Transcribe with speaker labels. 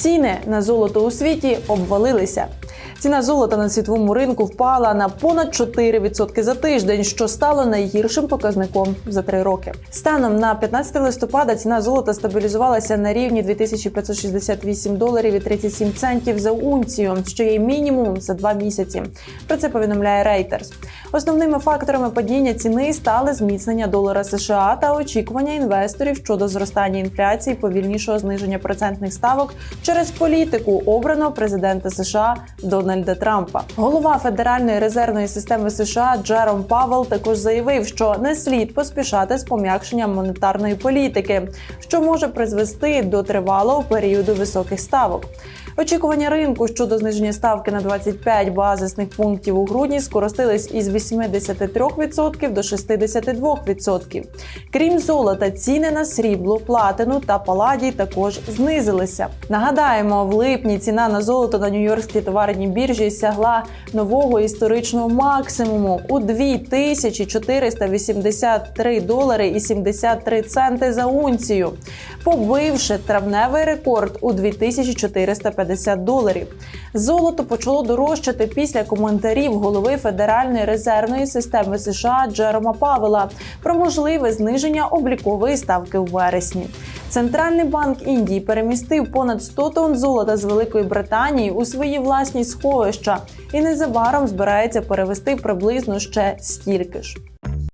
Speaker 1: Ціни на золото у світі обвалилися. Ціна золота на світовому ринку впала на понад 4% за тиждень, що стало найгіршим показником за три роки. Станом на 15 листопада ціна золота стабілізувалася на рівні 2568 доларів і 37 центів за унцію, що є мінімумом за два місяці. Про це повідомляє Reuters. Основними факторами падіння ціни стали зміцнення долара США та очікування інвесторів щодо зростання інфляції, повільнішого зниження процентних ставок через політику обраного президента США Дональда Трампа. Голова Федеральної резервної системи США Джером Павел також заявив, що не слід поспішати з пом'якшенням монетарної політики, що може призвести до тривалого періоду високих ставок. Очікування ринку щодо зниження ставки на 25 базисних пунктів у грудні скоростились із 83% до 62%. Крім золота, ціни на срібло, платину та паладій також знизилися. Нагадаємо, в липні ціна на золото на Нью-Йоркській товарній біржі сягла нового історичного максимуму у 2483 долари і 73 центи за унцію, побивши травневий рекорд у 2450 доларів. Золото почало дорожчати після коментарів голови Федеральної резервної системи США Джерома Павела про можливе зниження облікової ставки у вересні. Центральний банк Індії перемістив понад 100 тонн золота з Великої Британії у свої власні сховища і незабаром збирається перевести приблизно ще стільки ж.